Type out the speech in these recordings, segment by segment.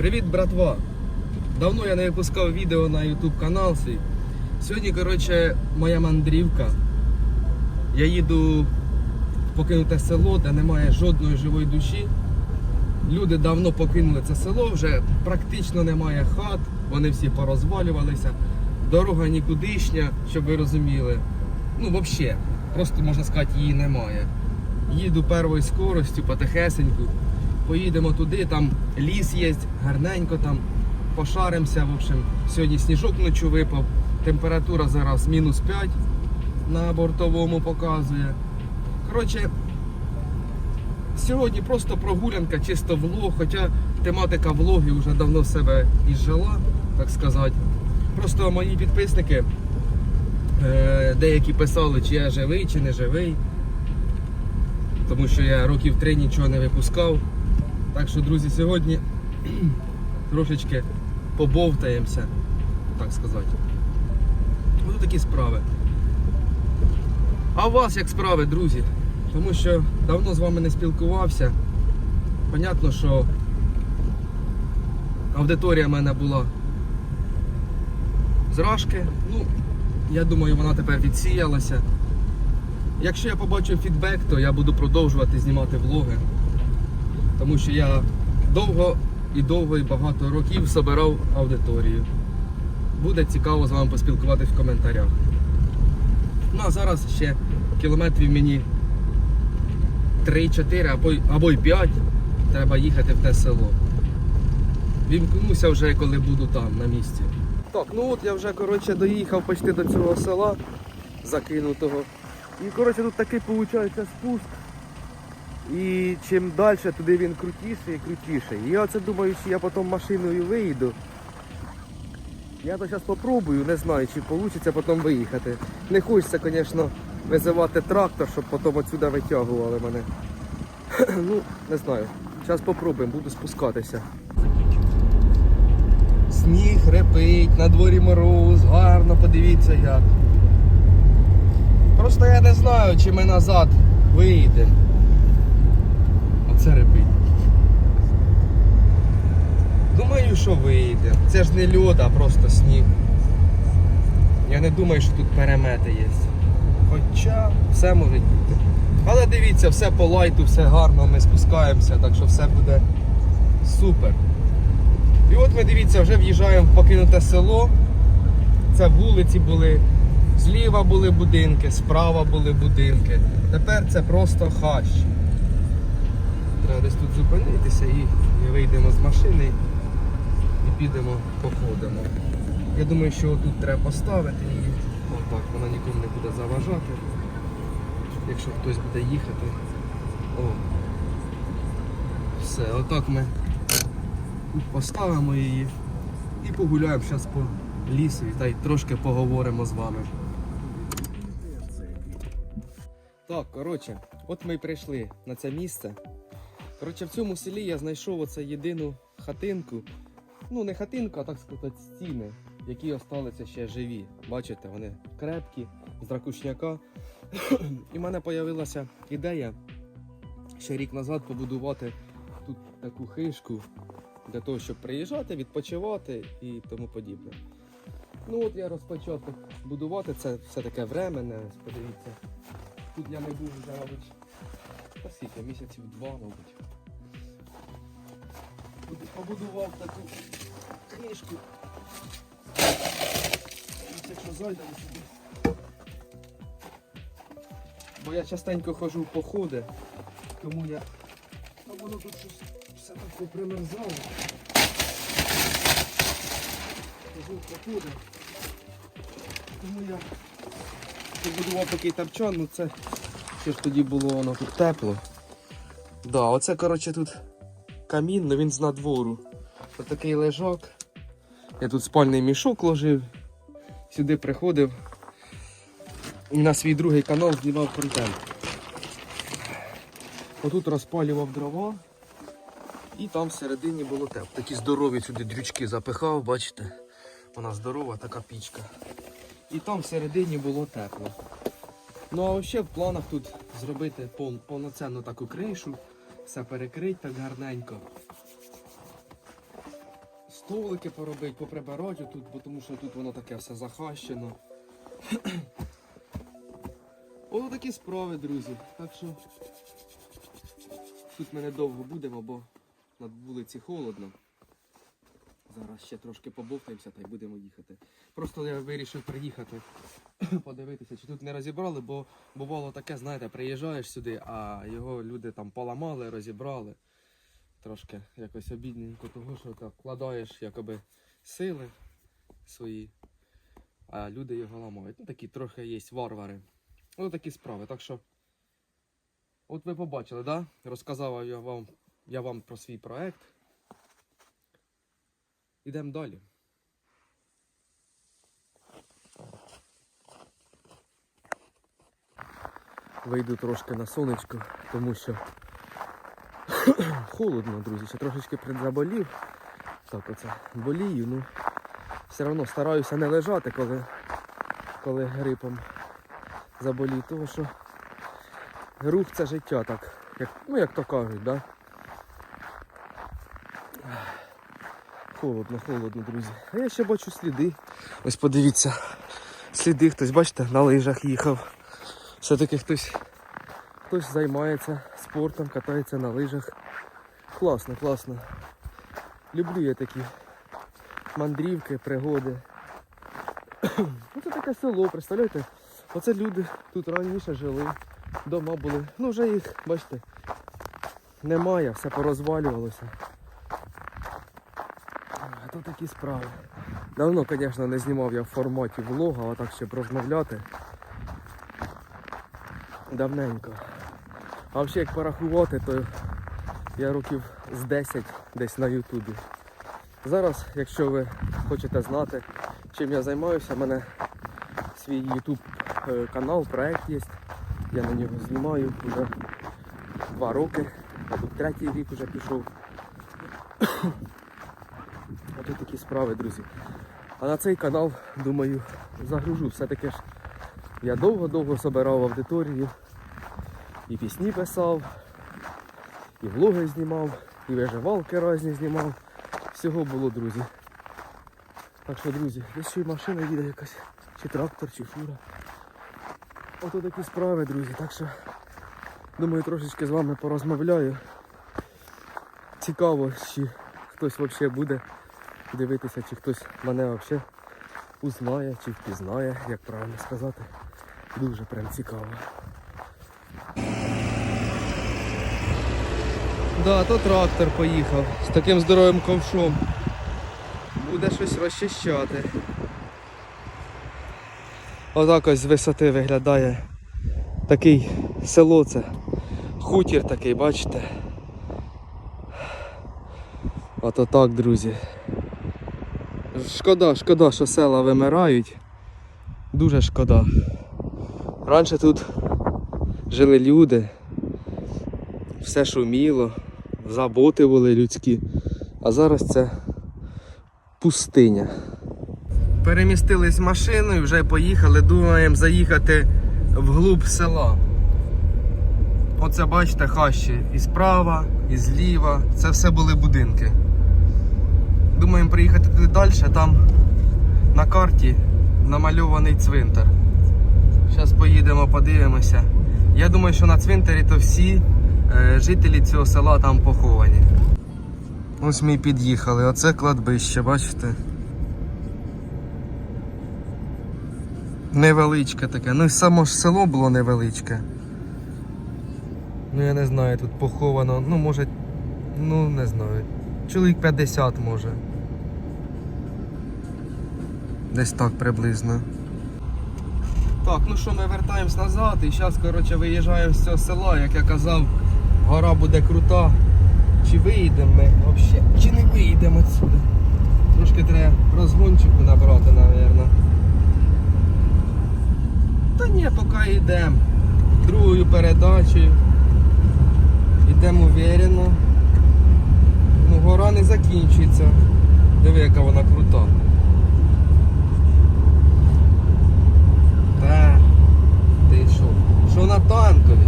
Привіт, братва! Давно я не випускав відео на YouTube канал свій. Сьогодні, коротше, моя мандрівка. Я їду в покинуте село, де немає жодної живої душі. Люди давно покинули це село, вже практично немає хат, вони всі порозвалювалися. Дорога нікудишня, щоб ви розуміли. Ну, взагалі, просто можна сказати, її немає. Їду первою скоростю, потихесеньку. Поїдемо туди, там ліс є, гарненько там, пошаримося. В общем, сьогодні сніжок вночі випав. Температура зараз мінус 5 на бортовому показує. Коротше, сьогодні просто прогулянка, чисто влог, хоча тематика влогів вже давно себе ізжила, так сказати. Просто мої підписники е, деякі писали, чи я живий, чи не живий. Тому що я років три нічого не випускав. Так що, друзі, сьогодні трошечки побовтаємося, так сказати. Ось такі справи. А у вас як справи, друзі? Тому що давно з вами не спілкувався. Понятно, що аудиторія в мене була зражки. Ну, я думаю, вона тепер відсіялася. Якщо я побачу фідбек, то я буду продовжувати знімати влоги. Тому що я довго і довго і багато років збирав аудиторію. Буде цікаво з вами поспілкуватись в коментарях. Ну а зараз ще кілометрів мені 3-4 або, або й 5 треба їхати в те село. Вімкнуся вже, коли буду там, на місці. Так, ну от я вже коротше, доїхав почти до цього села закинутого. І коротше тут такий виходить спуск. І чим далі, туди він крутіший і крутіший. І я оце думаю, що я потім машиною виїду. Я то зараз спробую, не знаю, чи вийде потім виїхати. Не хочеться, звісно, визивати трактор, щоб потім отсюди витягували мене. ну, не знаю. Зараз спробуємо, буду спускатися. Сніг репить, на дворі мороз, гарно, подивіться як. Просто я не знаю, чи ми назад виїдемо. Оце репить. Думаю, що вийде. Це ж не льод, а просто сніг. Я не думаю, що тут перемети є. Хоча все може бути. Але дивіться, все по лайту, все гарно, ми спускаємося, так що все буде супер. І от ми дивіться, вже в'їжджаємо в покинуте село. Це вулиці були, зліва були будинки, справа були будинки. Тепер це просто хащ. Десь тут зупинитися і, і вийдемо з машини і підемо походимо. Я думаю, що тут треба поставити її. Отак, вона нікому не буде заважати. Якщо хтось буде їхати. О. Все, отак ми тут поставимо її і погуляємо зараз по лісу та й трошки поговоримо з вами. Так, коротше, от ми й прийшли на це місце. Коротше, в цьому селі я знайшов оце єдину хатинку. Ну, не хатинку, а так сказати, стіни, які осталися ще живі. Бачите, вони крепкі, з ракушняка. І в мене з'явилася ідея ще рік назад побудувати тут таку хишку для того, щоб приїжджати, відпочивати і тому подібне. Ну от я розпочав будувати, це все таке временне, подивіться. Тут я не був вже, мабуть, скільки, місяців два, мабуть. Побудував таку. Ось Якщо зайдемо сюди. Бо я частенько ходжу в походи, тому я. А воно тут щось все так попримерзало. Хожу в походи. Тому я побудував такий тапчан, ну це ще ж тоді було воно тут тепло. Да, оце, коротше, тут камін, ну він з надвору. Ось такий лежак. Я тут спальний мішок ложив, сюди приходив і на свій другий канал знімав контент. Отут розпалював дрова і там всередині було тепло. Такі здорові сюди дрючки запихав, бачите? Вона здорова, така пічка. І там всередині було тепло. Ну а ще в планах тут зробити пов- повноцінну таку кришу, все перекрити так гарненько. столики поробити, поприбирати тут, бо тому що тут воно таке все захащено. Ось такі справи, друзі. Так що тут ми недовго будемо, бо на вулиці холодно. Зараз ще трошки побовтаємося та й будемо їхати. Просто я вирішив приїхати, подивитися, чи тут не розібрали, бо бувало таке, знаєте, приїжджаєш сюди, а його люди там поламали, розібрали. Трошки якось обідненько, того, що так вкладаєш якоби сили свої, а люди його ламають. Ну такі трохи є варвари. Ось такі справи. Так що, от ви побачили, да? Розказав я вам, я вам про свій проект. Ідемо далі. Вийду трошки на сонечко, тому що холодно, друзі. Ще трошечки предзаболів. Так оце болію, ну все одно стараюся не лежати, коли, коли грипом заболів, тому що рух це життя, так, як, ну як то кажуть, да? Холодно, холодно, друзі. А я ще бачу сліди. Ось подивіться. Сліди, хтось, бачите, на лижах їхав. Все-таки хтось, хтось займається спортом, катається на лижах. Класно, класно. Люблю я такі мандрівки, пригоди. Ну, це таке село, представляєте? Оце люди тут раніше жили, дома були. Ну вже їх, бачите, немає, все порозвалювалося. А то такі справи. Давно, звісно, не знімав я в форматі влога, а так щоб розмовляти. Давненько. А взагалі як порахувати, то я років з 10 десь на Ютубі. Зараз, якщо ви хочете знати, чим я займаюся, в мене свій YouTube е, канал, проект є. Я на нього знімаю вже два роки, мабуть, третій рік вже пішов. Тут такі справи, друзі. А на цей канал, думаю, загружу. Все-таки ж я довго-довго збирав аудиторію, і пісні писав, і влоги знімав, і виживалки різні знімав. Всього було, друзі. Так що, друзі, десь ще й машина їде якась, чи трактор, чи фура. Ото такі справи, друзі. Так що, думаю, трошечки з вами порозмовляю. Цікаво, чи хтось взагалі буде дивитися, чи хтось мене взагалі узнає, чи впізнає, як правильно сказати. Дуже прям цікаво. Да, то трактор поїхав з таким здоровим ковшом. Буде щось розчищати. Отак ось з висоти виглядає такий село це. Хутір такий, бачите? Ото так, друзі. Шкода, шкода, що села вимирають. Дуже шкода. Раніше тут жили люди, все шуміло, заботи були людські, а зараз це пустиня. Перемістились машиною, вже поїхали, думаємо заїхати вглуб села. Оце бачите хащі і справа, і зліва. Це все були будинки. Думаємо приїхати туди далі, там на карті намальований цвинтар. Зараз поїдемо, подивимося. Я думаю, що на цвинтарі то всі е, жителі цього села там поховані. Ось ми і під'їхали, оце кладбище, бачите? Невеличке таке. Ну і само ж село було невеличке. Ну я не знаю, тут поховано, ну може, ну не знаю. Чоловік 50 може. Десь так приблизно. Так, ну що, ми вертаємось назад і зараз, коротше, виїжджаємо з цього села, як я казав, гора буде крута. Чи виїдемо ми взагалі, чи не виїдемо відсюди. Трошки треба розгончику набрати, мабуть. Та ні, поки йдемо. Другою передачею. Йдемо уверенно. Ну, гора не закінчується. Диви, яка вона крута. Та, ти що? На танкові?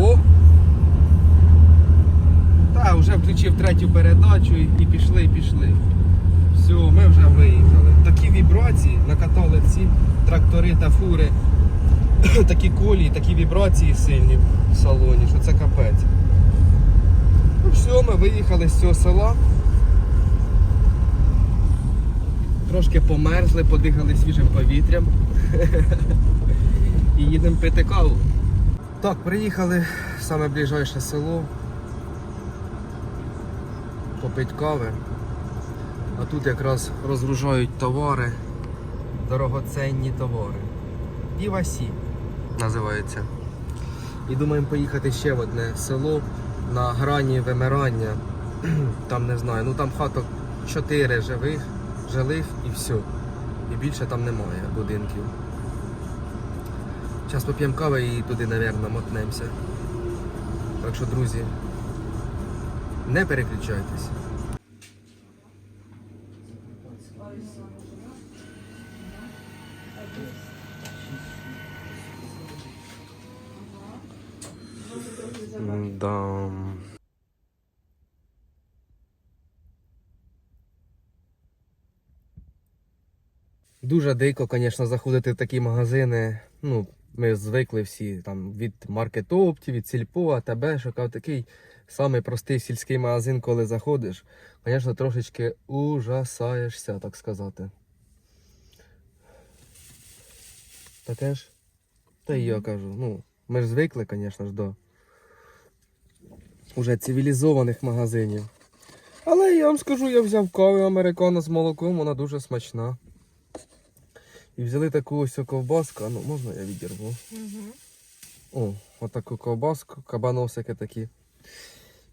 О! Та, вже включив третю передачу і, пішли, і пішли. Все, ми вже виїхали. Такі вібрації накатали ці трактори та фури. такі колії, такі вібрації сильні в салоні, що це капець. Ну все, ми виїхали з цього села. Трошки померзли, подихали свіжим повітрям. І їдемо пити каву. Так, приїхали в саме ближайше село. Попить кави. А тут якраз розгружають товари, дорогоценні товари. Івасі називається. І думаємо поїхати ще в одне село на грані вимирання. Там не знаю, ну там хаток 4 живих, жилих і все. І більше там немає будинків. Зараз поп'ємо кави і туди, мабуть, мотнемося. Так що, друзі, не переключайтесь. Дуже дико, звісно, заходити в такі магазини. Ну, ми звикли всі там від маркетоптів, від сільпо, АТБ, шукав такий самий простий сільський магазин, коли заходиш. Звісно, трошечки ужасаєшся, так сказати. Таке ж? Та й я кажу, ну, ми ж звикли, звісно ж, до уже цивілізованих магазинів. Але я вам скажу, я взяв каву американо з молоком, вона дуже смачна. І взяли таку ось ковбаску, а ну можна я відірву? О, отаку ковбаску, кабаносики такі.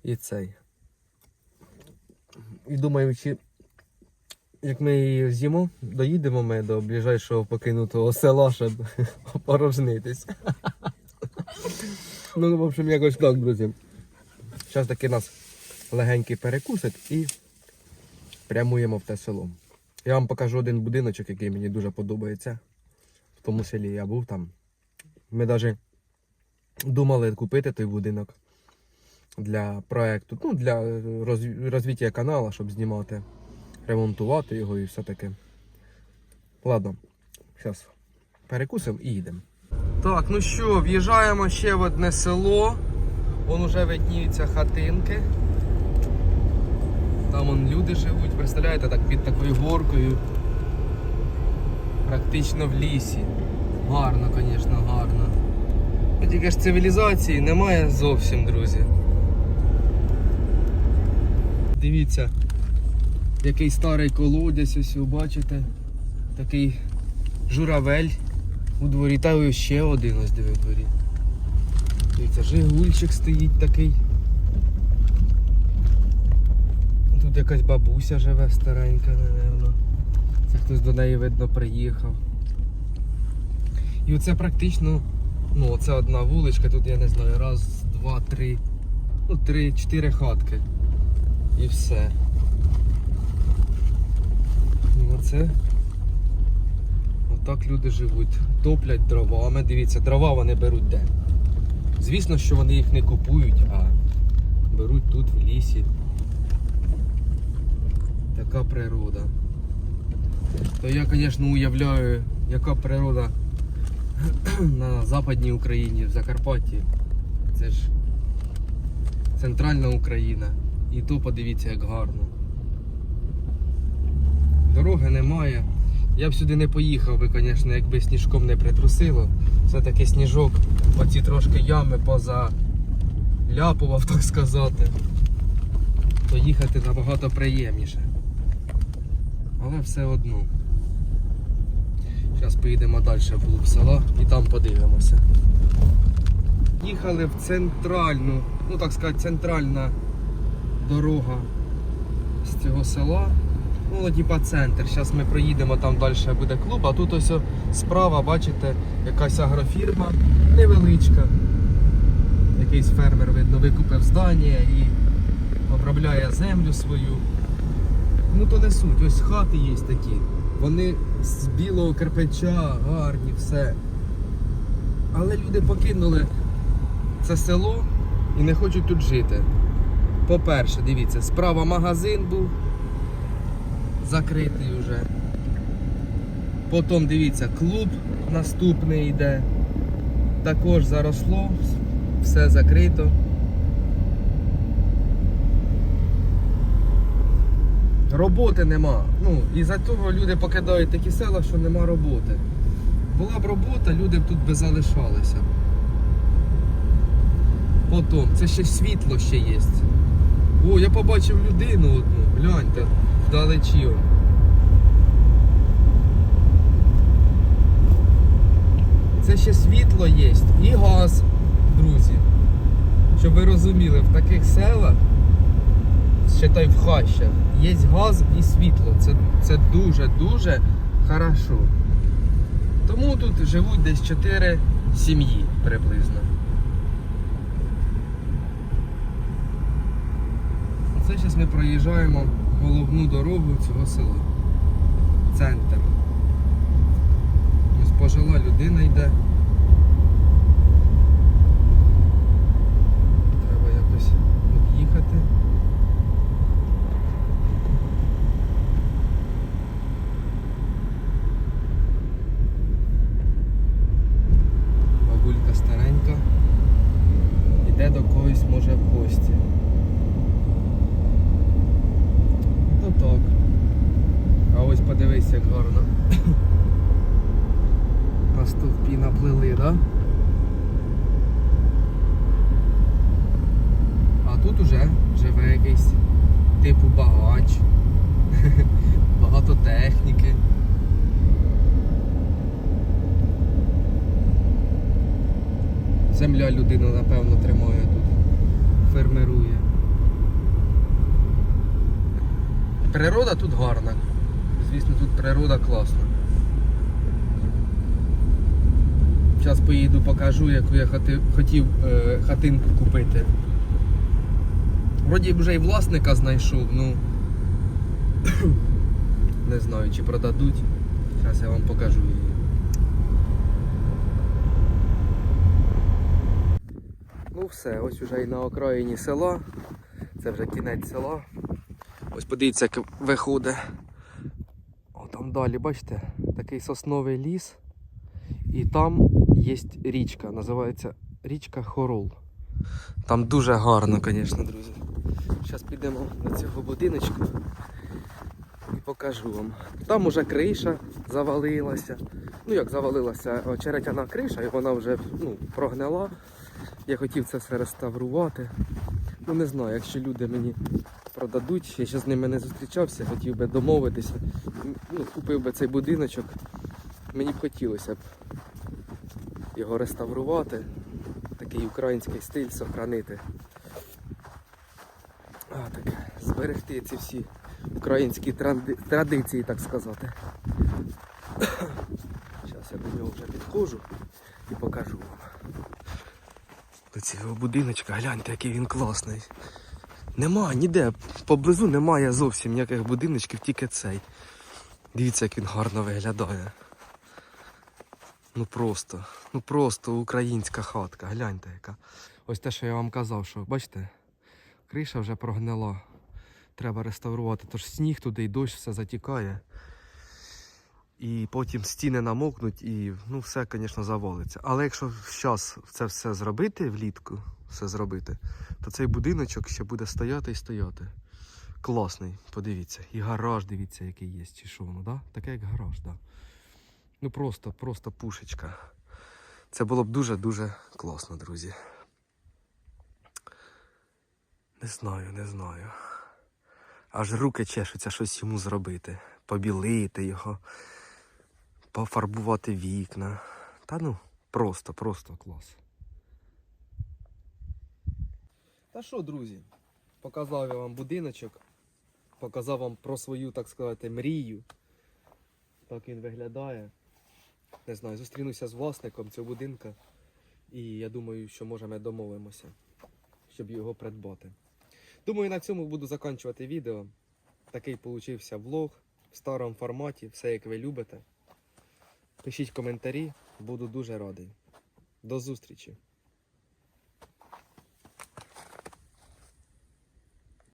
І цей. І думаю, чи як ми її з'їмо, доїдемо ми до ближайшого покинутого села, щоб порожнитись. Ну, в общем, якось так, друзі. Зараз таки нас легенький перекусик і прямуємо в те село. Я вам покажу один будиночок, який мені дуже подобається. В тому селі я був там. Ми навіть думали купити той будинок для проекту, ну, для розвиття каналу, щоб знімати, ремонтувати його і все таке. Ладно, зараз перекусимо і їдемо. Так, ну що, в'їжджаємо ще в одне село. Вон уже видніються хатинки. Там вон люди живуть, представляєте, так під такою горкою. Практично в лісі. Гарно, звісно, гарно. Ну, Тільки ж цивілізації немає зовсім, друзі. Дивіться, який старий колодязь ось ви бачите. Такий журавель у дворі. Та ще один ось диви в дворі. Дивіться, жигульчик стоїть такий. Тут якась бабуся живе старенька, напевно. Це хтось до неї, видно, приїхав. І оце практично, ну оце одна вуличка, тут я не знаю, раз, два, три, ну три, чотири хатки. І все. І оце. Отак люди живуть. Топлять дровами. Дивіться, дрова вони беруть де. Звісно, що вони їх не купують, а беруть тут в лісі. Така природа. То я, звісно, уявляю, яка природа на Западній Україні, в Закарпатті. Це ж центральна Україна. І то подивіться, як гарно. Дороги немає. Я б сюди не поїхав би, звісно, якби сніжком не притрусило. Все-таки сніжок, оці трошки ями поза ляпував, так сказати. То їхати набагато приємніше. Але все одно. Зараз поїдемо далі в глуб села і там подивимося. Їхали в центральну, ну так сказати, центральна дорога з цього села. Ну, типа центр. Зараз ми проїдемо, там далі буде клуб, а тут ось справа, бачите, якась агрофірма невеличка. Якийсь фермер, видно, викупив здання і обробляє землю свою. Ну то не суть, ось хати є такі. Вони з білого кирпича, гарні, все. Але люди покинули це село і не хочуть тут жити. По-перше, дивіться, справа магазин був закритий вже. Потім дивіться, клуб наступний йде. Також заросло, все закрито. Роботи нема. Ну, і за того люди покидають такі села, що нема роботи. Була б робота, люди б тут би залишалися. Потім, це ще світло ще є. О, я побачив людину одну, гляньте, вдалечі. Це ще світло є і газ, друзі. Щоб ви розуміли, в таких селах, ще той в хащах, є газ і світло. Це, це дуже-дуже хорошо. Тому тут живуть десь 4 сім'ї приблизно. Це зараз ми проїжджаємо головну дорогу цього села. Центр. Ось пожила людина йде. Треба якось об'їхати. Бабулька старенька. Іде до когось може в гості. Ну так. А ось подивись, як гарно. На стовпі наплили, да? А тут уже живе якийсь типу багач. Багато техніки. Земля людина, напевно, тримає тут. Фермерує. Природа тут гарна. Звісно, тут природа класна. Зараз поїду, покажу, яку я хотів е, хатинку купити. Вроді б вже і власника знайшов, ну не знаю, чи продадуть. Зараз я вам покажу її. Ну все, ось вже і на окраїні села. Це вже кінець села. Ось подивіться, як виходить. О, там далі, бачите, такий сосновий ліс. І там є річка, називається річка Хорол. Там дуже гарно, звісно, друзі. Зараз підемо до цього будиночку і покажу вам. Там уже криша завалилася. Ну як завалилася, очеретяна криша, і вона вже ну, прогнила. Я хотів це все реставрувати. Ну не знаю, якщо люди мені продадуть, я ще з ними не зустрічався, хотів би домовитися. Ну, купив би цей будиночок. Мені б хотілося б його реставрувати, такий український стиль сохранити. А, так, зберегти ці всі українські транди- традиції, так сказати. Зараз я до нього вже підходжу і покажу вам. Цього будиночка, гляньте, який він класний. Нема ніде, поблизу немає зовсім ніяких будиночків, тільки цей. Дивіться, як він гарно виглядає. Ну просто, ну просто українська хатка, гляньте яка. Ось те, що я вам казав, що бачите, криша вже прогнила. Треба реставрувати, тож сніг туди і дощ все затікає. І потім стіни намокнуть і ну, все, звісно, завалиться. Але якщо зараз це все зробити влітку, все зробити, то цей будиночок ще буде стояти і стояти. Класний, подивіться. І гараж, дивіться, який є, чи що воно, да? Таке як гараж, да. Ну просто, просто пушечка. Це було б дуже-дуже класно, друзі. Не знаю, не знаю. Аж руки чешуться щось йому зробити. Побілити його, пофарбувати вікна. Та ну, просто, просто клас. Та що, друзі? Показав я вам будиночок, показав вам про свою, так сказати, мрію. Так він виглядає. Не знаю, зустрінуся з власником цього будинка. І я думаю, що може ми домовимося, щоб його придбати. Думаю, на цьому буду закінчувати відео. Такий получився влог в старому форматі, все як ви любите. Пишіть коментарі, буду дуже радий. До зустрічі!